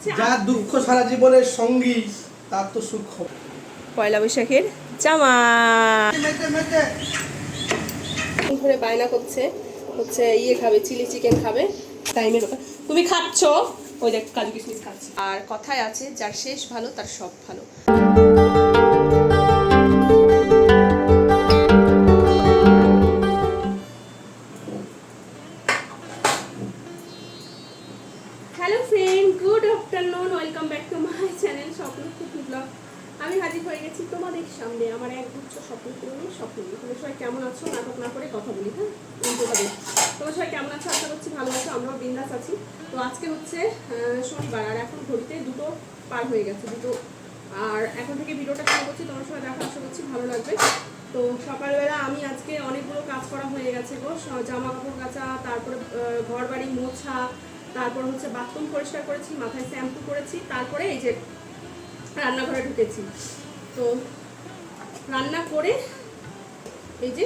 হচ্ছে যার দুঃখ সারা জীবনের সঙ্গী তার তো সুখ পয়লা বৈশাখের জামা। ধরে বায়না করছে হচ্ছে ইয়ে খাবে চিলি চিকেন খাবে টাইমের ব্যাপার। তুমি খাচ্ছ? ওই দেখ কাজু কিশমিশ খাচ্ছে। আর কথায় আছে যার শেষ ভালো তার সব ভালো। শনিবার আর এখন ঘড়িতে দুটো পার হয়ে গেছে, দুটো। আর এখন থেকে ভিডিওটা শুরু করছি, তোমার সবাই দেখা আশা করছি ভালো লাগবে। তো সকালবেলা আমি আজকে অনেকগুলো কাজ করা হয়ে গেছে গো। জামা কাপড় কাচা, তারপরে ঘর বাড়ি মোছা, তারপর হচ্ছে বাথরুম পরিষ্কার করেছি, মাথায় শ্যাম্পু করেছি, তারপরে এই যে রান্নাঘরে ঢুকেছি। তো রান্না করে এই যে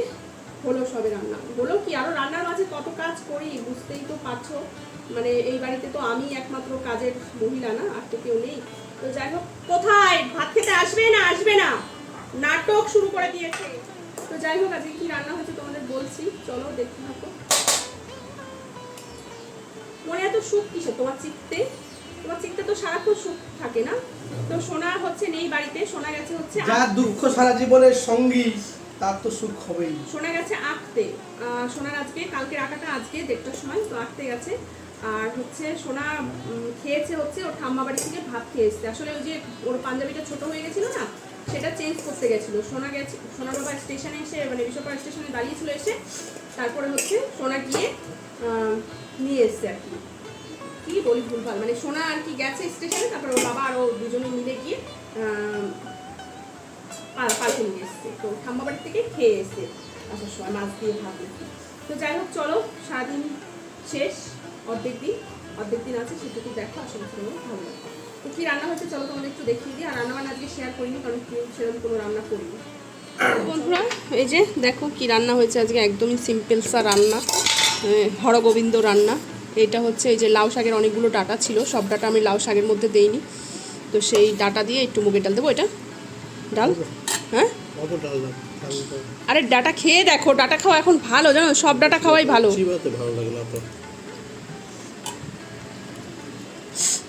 হলো সবে রান্না। হলো কি, আরও রান্নার মাঝে কত কাজ করি বুঝতেই তো পারছ। মানে এই বাড়িতে তো আমি একমাত্র কাজের মহিলা না, আর তো কেউ নেই। তো যাই হোক, কোথায়? ভাত খেতে আসবে না? আসবে না। নাটক শুরু করে দিয়েছে। তো যাই হোক, আজকে কি রান্না হয়েছে তোমাদের বলছি। চলো দেখতে থাকো। মনে এত সুখ কিসে তোমার চিত্তে? তোমার চিত্তে তো সারাক্ষণ সুখ থাকে না? তো সোনা হচ্ছে নেই বাড়িতে, সোনা গেছে হচ্ছে যার দুঃখ সারা জীবনের সঙ্গী। তার তো সুখ হবেই। শোনা গেছে আঁকতে। সোনার আজকে কালকে রাখাটা আজকে, দেড়টার সময়, তো আঁকতে গেছে। আর হচ্ছে সোনা খেয়েছে হচ্ছে ওর ঠাম্মা বাড়ি থেকে ভাত খেয়ে এসছে। আসলে ওই যে ওর পাঞ্জাবিটা ছোট হয়ে গেছিল না, সেটা চেঞ্জ করতে গেছিল। সোনা গেছে, সোনা বাবা স্টেশনে এসে মানে বিশ্বপাড়া স্টেশনে দাঁড়িয়েছিল এসে, তারপরে হচ্ছে সোনা গিয়ে নিয়ে এসছে আর কি। কি বলি ভুলভাল? মানে সোনা আর কি গেছে স্টেশনে তারপরে ওর বাবা আর ও দুজনে মিলে গিয়ে আহ, পা- নিয়ে এসছে। তো ঠাম্মা বাড়ি থেকে খেয়ে এসছে। আসার সময় মাছ দিয়ে ভাত তো যাই হোক চলো সারাদিন শেষ অর্ধেক দিন অর্ধেক দিন আছে সেটুকু দেখো আশা করছি ভালো লাগবে। তো কী রান্না হচ্ছে চলো তোমাদের একটু দেখিয়ে দিই। আর রান্না বান্না আজকে শেয়ার করিনি কারণ সেরকম কোনো রান্না করিনি। বন্ধুরা এই যে দেখো কি রান্না হয়েছে আজকে একদমই সিম্পল সা রান্না হরগোবিন্দ রান্না। এটা হচ্ছে এই যে লাউ শাকের অনেকগুলো ডাটা ছিল সব ডাটা আমি লাউ শাকের মধ্যে দেইনি। তো সেই ডাটা দিয়ে একটু মুগের ডাল দেবো এটা? ডাল? হ্যাঁ? আরে ডাটা খেয়ে দেখো ডাটা খাওয়া এখন ভালো জানো? সব ডাটা খাওয়াই ভালো। ভালো লাগে না তো।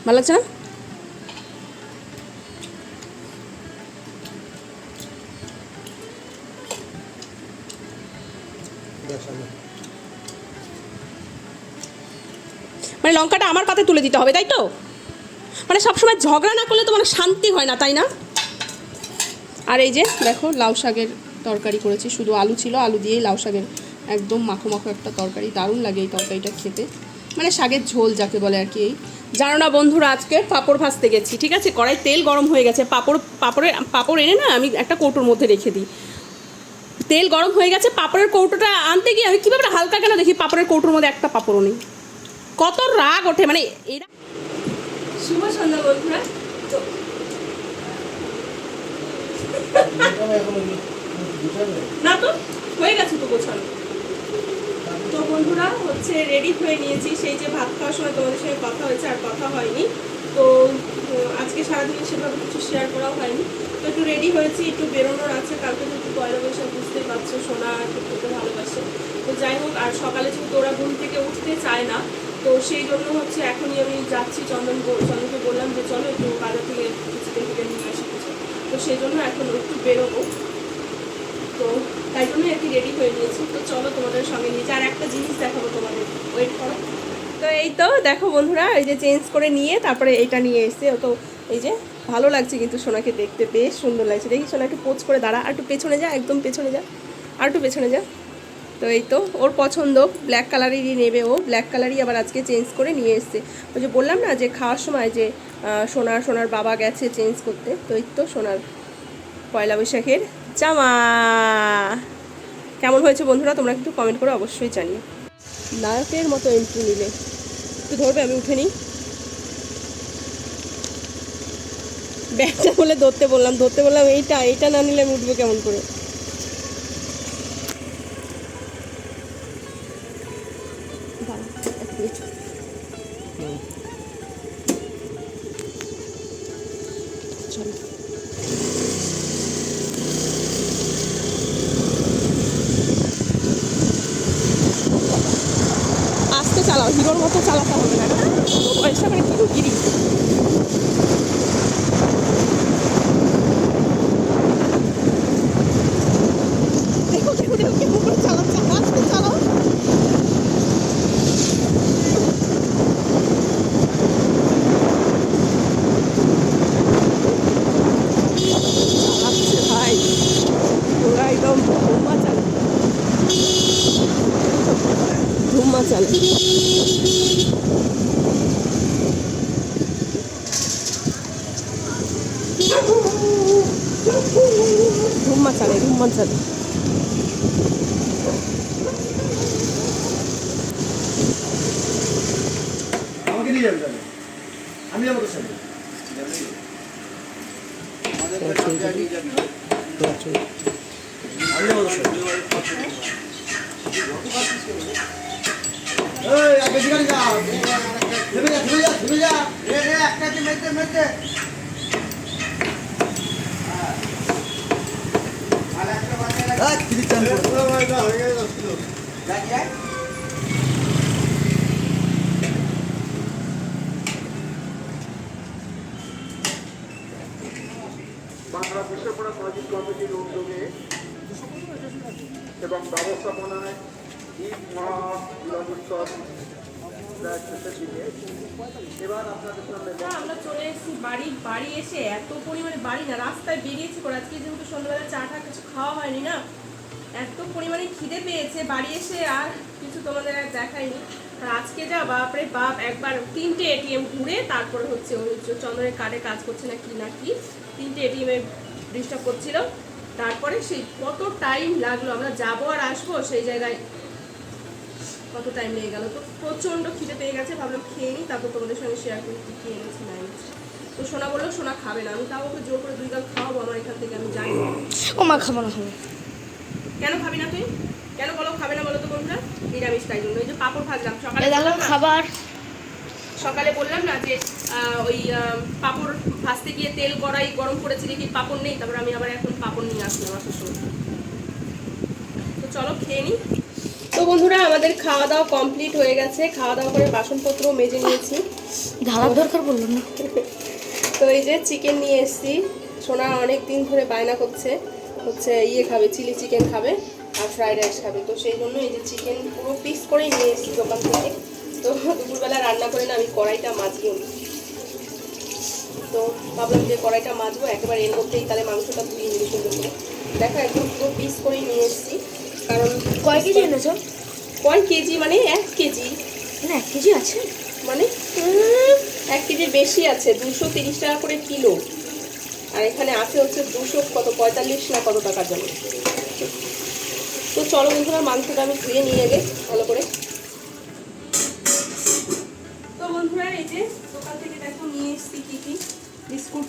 ভালো লাগছে না? মানে লঙ্কাটা আমার পাতে তুলে দিতে হবে তাই তো? মানে সবসময় ঝগড়া না করলে তো মানে শান্তি হয় না তাই না? আর এই যে, দেখো, লাউ শাকের তরকারি করেছি। শুধু আলু ছিল, আলু দিয়েই লাউ শাকের একদম মাখো মাখো একটা তরকারি। দারুণ লাগে এই তরকারিটা খেতে। মানে শাকের ঝোল যাকে বলে আর কি এই। জানো না বন্ধুরা, আজকে পাঁপড় ভাজতে গেছি, ঠিক আছে? কড়াই তেল গরম হয়ে গেছে। পাঁপড়, পাঁপড়ের, পাঁপড় এনে না আমি একটা কৌটোর মধ্যে রেখে দিই। তেল গরম হয়ে গেছে, পাঁপড়ের কৌটোটা আনতে গিয়ে আমি কীভাবে হালকা কেন দেখি? পাঁপড়ের কৌটোর মধ্যে একটা পাঁপড়ও নেই। কত রাগ ওঠে মানে এরা শুভ সন্ধ্যা বন্ধুরা। না তো, হয়ে গেছে তো গোছানো। তো বন্ধুরা, হচ্ছে রেডি হয়ে নিয়েছি সেই যে ভাত খাওয়ার সময় তোমাদের সঙ্গে কথা হয়েছে আর কথা হয়নি। তো আজকে সারাদিন সেভাবে কিছু শেয়ার করাও হয়নি। তো একটু রেডি হয়েছি, একটু বেরোনোর আছে। কালকে যেহেতু পয়লা বৈশাখ, বুঝতেই পারছ, সোনা একটু খেতে ভালোবাসে। তো যাই হোক, আর সকালে যেহেতু ওরা ঘুম থেকে উঠতে চায় না, তো সেই জন্য হচ্ছে এখনই আমি যাচ্ছি। চন্দন চন্দনকে বললাম যে চলো একটু বাজার থেকে চিকেন টিকেন নিয়ে তো সেই জন্য এখন একটু বেরোবো। তো তাই জন্যই আর কি রেডি হয়ে নিয়েছি তো চলো তোমাদের সঙ্গে নিয়ে আর একটা জিনিস দেখাবো তোমাদের। ওয়েট করো। তো এই তো দেখো বন্ধুরা, এই যে চেঞ্জ করে নিয়ে তারপরে এটা নিয়ে এসছে ও তো এই যে ভালো লাগছে কিন্তু সোনাকে দেখতে। বেশ সুন্দর লাগছে। দেখি সোনা একটু পোচ করে দাঁড়া। আর একটু পেছনে যা, একদম পেছনে যা। আর একটু পেছনে যা। তো এই তো, ওর পছন্দ ব্ল্যাক কালারেরই নেবে ও। ব্ল্যাক কালারই আবার আজকে চেঞ্জ করে নিয়ে এসছে। ওই যে বললাম না যে খাওয়ার সময় যে সোনার সোনার বাবা গেছে চেঞ্জ করতে, তো এই তো সোনার পয়লা বৈশাখের জামা। কেমন হয়েছে বন্ধুরা, তোমরা কিন্তু কমেন্ট করে অবশ্যই জানিও। নায়কের মতো এন্ট্রি নিলে। একটু ধরবে, আমি উঠে নিই। ব্যাগটা বলে ধরতে বললাম ধরতে বললাম, এইটা এইটা না নিলে আমি উঠবো কেমন করে? চলো আস্তে চালাও হিরোর মতো চালাতে হবে না। পয়সা মানে করে কিরো গিরি ধুমা চালা ধুমা চালে ধুমা চালে আমাকে নিয়ে যাবে তাহলে আমি যাব তোর সাথে আমি যাব তোর বাংলা বিশ্বপড়া সামাজিক কমিটির উদ্যোগে এবং ব্যবস্থাপনায় চলে এসেছি বাড়ি বাড়ি এসে এত পরিমাণে বাড়ি না, রাস্তায় আজকে চা টা কিছু খাওয়া হয়নি না, এত পরিমাণে খিদে পেয়েছে বাড়ি এসে আর কিছু তোমাদের আর আর আজকে যা বাপ, একবার তিনটে এটিএম ঘুরে তারপরে হচ্ছে ওই চন্দ্রের কার্ডে কাজ করছে না কি না কি, তিনটে এটিএম ডিস্টার্ব করছিল। তারপরে সেই কত টাইম লাগল, আমরা যাব আর আসব সেই জায়গায় কত টাইম লেগে গেল? তো প্রচণ্ড খিদে পেয়ে গেছে ভাবলাম খেয়ে নিই তারপর তোমাদের সঙ্গে শেয়ার করি কী খেয়ে এনেছি না এনেছি। তো সোনা বলল সোনা খাবে না আমি তাও ওকে জোর করে দুই গাল খাওয়াবো আমার এখান থেকে আমি জানি ও মা খাব না খাব কেন খাবি না তুই? কেন বলো খাবে না বলো তো বন্ধুরা? নিরামিষ তাই জন্য। ওই যে পাপড় ভাজলাম সকালে খাবার। সকালে বললাম না যে ওই পাপড় ভাজতে গিয়ে তেল কড়াই গরম করেছি দেখি পাপড় নেই তারপর আমি আবার এখন পাপড় নিয়ে আসলাম আসার সময়। তো চলো খেয়ে নিই। তো বন্ধুরা আমাদের খাওয়া দাওয়া কমপ্লিট হয়ে গেছে। খাওয়া দাওয়া করে বাসনপত্র মেজে নিয়েছি। ঢালার দরকার বললাম না। তো এই যে চিকেন নিয়ে এসেছি। সোনা অনেক দিন ধরে বায়না করছে। হচ্ছে ইয়ে খাবে চিলি চিকেন খাবে আর ফ্রাইড রাইস খাবে। তো সেই জন্য এই যে চিকেন পুরো পিস করেই নিয়ে এসেছি দোকান থেকে। তো দুপুরবেলা রান্না করে না আমি কড়াইটা মাজিও নি। তো ভাবলাম যে কড়াইটা মাজবো একেবারে এর মধ্যেই তাহলে মাংসটা ধুয়ে নিবি সুন্দর করে। দেখো একদম পুরো পিস করেই নিয়ে এসেছি। কারণ কয় কেজি এনেছো? কয় কেজি? মানে এক কেজি। না এক কেজি আছে। মানে এক কেজির বেশি আছে দুশো তিরিশ টাকা করে কিলো। আর এখানে আছে হচ্ছে দুশো কত পঁয়তাল্লিশ না কত টাকার জন্য। তো চলো বন্ধুরা মাংসটা আমি ধুয়ে নিয়ে গে ভালো করে। তো বন্ধুরা এই যে দোকান থেকে দেখো নিয়ে এসেছি কী কী। বিস্কুট।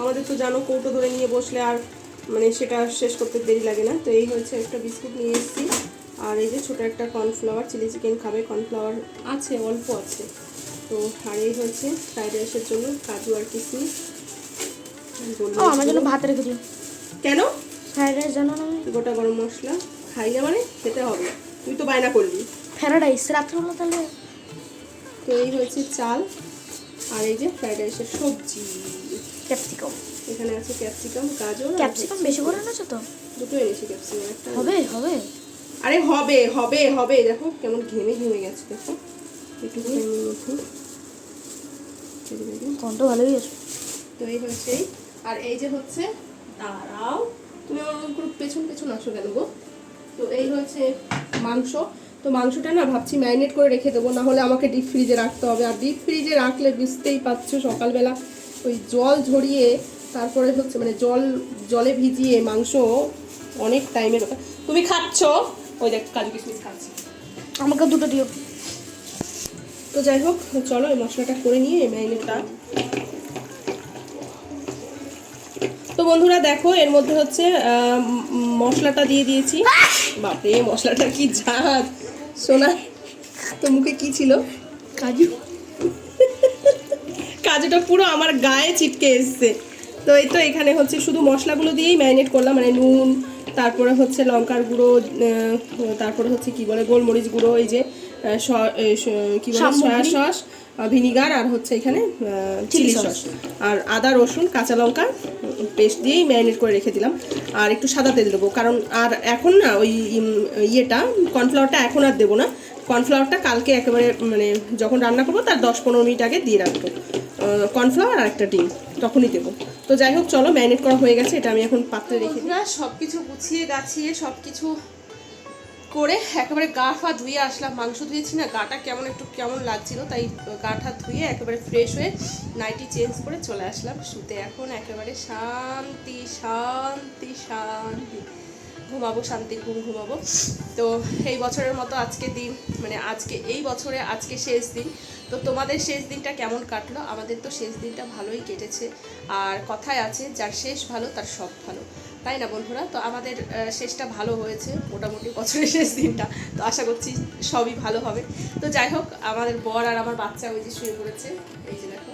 আমাদের তো জানো কৌটো ধরে নিয়ে বসলে আর মানে সেটা শেষ করতে দেরি লাগে না। তো এই হচ্ছে একটা বিস্কুট নিয়ে এসেছি। আর এই যে ছোটো একটা কর্নফ্লাওয়ার চিলি চিকেন খাবে কর্নফ্লাওয়ার আছে অল্প আছে। তো আর এই হচ্ছে ফ্রাইড রাইসের জন্য কাজু আর কিশমিশ। আমার জন্য ভাত রেখে দিও। কেন? ফ্রাইড রাইস জানো না গোটা গরম মশলা। খাইলে মানে? খেতে হবে। তুই তো বায়না করলি। ফ্রাইড রাইস রাত্রেবেলা তাহলে। তো এই হয়েছে চাল। আর এই যে ফ্রাইড রাইসের সবজি। ক্যাপসিকাম। এখানে আছে ক্যাপসিকাম গাজর ক্যাপসিকাম বেশি করে এনেছো তো? দুটো এনেছি ক্যাপসিকাম একটা হবে হবে। আরে হবে হবে হবে দেখো কেমন ঘেমে ঘেমে গেছে দেখো। একটু। কন্ট ভালোই আছে তো এই হচ্ছে আর এই যে হচ্ছে দাঁড়াও তুমি আমার পেছন পেছন আসো কেন গো? তো এই হচ্ছে মাংস। তো মাংসটা না ভাবছি ম্যারিনেট করে রেখে দেবো না হলে আমাকে ডিপ ফ্রিজে রাখতে হবে। আর ডিপ ফ্রিজে রাখলে বুঝতেই পারছ সকালবেলা ওই জল ঝরিয়ে তারপরে হচ্ছে মানে জল জলে ভিজিয়ে মাংস অনেক টাইমের তুমি খাচ্ছ? ওই দেখ কাজু কিশমিশ খাচ্ছি। আমাকে দুটো দিও। তো যাই হোক চলো এই মশলাটা করে নিয়ে ম্যারিনেটটা তো বন্ধুরা দেখো এর মধ্যে হচ্ছে আহ, মশলাটা দিয়ে দিয়েছি। বাপরে মশলাটা কি ঝাঁজ সোনা তো মুখে কি ছিল? কাজু। কাজুটা পুরো আমার গায়ে চিপকে এসছে। তো এই তো এখানে হচ্ছে শুধু মশলাগুলো দিয়েই ম্যারিনেট করলাম মানে নুন তারপরে হচ্ছে লঙ্কার গুঁড়ো তারপরে হচ্ছে কি বলে গোলমরিচ গুঁড়ো এই যে কি বলে সয়া সস ভিনিগার আর হচ্ছে এখানে চিলি সস। আর আদা রসুন কাঁচা লঙ্কা পেস্ট দিয়েই ম্যারিনেট করে রেখে দিলাম। আর একটু সাদা তেল দেবো কারণ আর এখন না ওই ইয়েটা কর্নফ্লাওয়ারটা এখন আর দেবো না। কর্নফ্লাওয়ারটা কালকে একেবারে মানে যখন রান্না করব তার দশ পনেরো মিনিট আগে দিয়ে রাখব। কর্নফ্লাওয়ার আর একটা ডিম, তখনই দেবো। তো যাই হোক, চলো ম্যারিনেট করা হয়ে গেছে, এটা আমি এখন পাত্রে রেখে দিই। সব কিছু গুছিয়ে গাছিয়ে সব কিছু করে একেবারে গা ফা ধুয়ে আসলাম। মাংস ধুয়েছি না, গাটা কেমন একটু কেমন লাগছিল, তাই গাটা ধুয়ে একেবারে ফ্রেশ হয়ে নাইটি চেঞ্জ করে চলে আসলাম শুতে। এখন একেবারে শান্তি শান্তি শান্তি। ঘুমাবো শান্তি ঘুম ঘুমাবো। তো এই বছরের মতো আজকে দিন মানে আজকে এই বছরে আজকে শেষ দিন। তো তোমাদের শেষ দিনটা কেমন কাটলো? আমাদের তো শেষ দিনটা ভালোই কেটেছে। আর কথায় আছে যার শেষ ভালো তার সব ভালো। তাই না বন্ধুরা? তো আমাদের শেষটা ভালো হয়েছে মোটামুটি বছরের শেষ দিনটা। তো আশা করছি সবই ভালো হবে। তো যাই হোক আমাদের বর আর আমার বাচ্চা ওই যে শুয়ে পড়েছে। এই যে দেখো।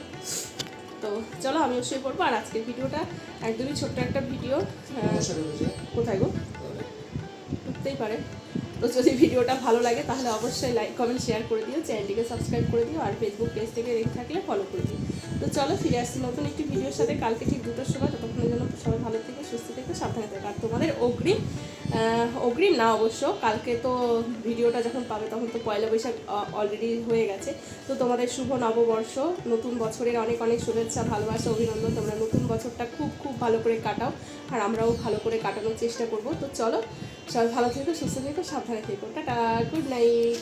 তো চলো আমিও শুয়ে পড়ব। আর আজকের ভিডিওটা একদমই ছোট্ট একটা ভিডিও। কোথায় গো? উঠতেই পারে। তো যদি ভিডিওটা ভালো লাগে, তাহলে অবশ্যই লাইক কমেন্ট শেয়ার করে দিও। চ্যানেলটিকে সাবস্ক্রাইব করে দিও আর ফেসবুক পেজ থেকে দেখে থাকলে ফলো করে দিও। তো চলো ফিরে আসছি নতুন একটি ভিডিওর সাথে। কালকে ঠিক দুটোর সময়। ততক্ষণের জন্য সবাই ভালো থেকে, সুস্থ থেকে, সাবধানে থেকে। আর তোমাদের অগ্রিম অগ্রিম না অবশ্য, কালকে তো ভিডিওটা যখন পাবে তখন তো পয়লা বৈশাখ অলরেডি হয়ে গেছে। তো তোমাদের শুভ নববর্ষ, নতুন বছরের অনেক অনেক শুভেচ্ছা, ভালোবাসা, অভিনন্দন। তোমরা নতুন বছরটা খুব খুব ভালো করে কাটাও। আর আমরাও ভালো করে কাটানোর চেষ্টা করব। তো চলো সবাই ভালো থেকো সুস্থ থেকো সাবধানে থেকো। Tata good night.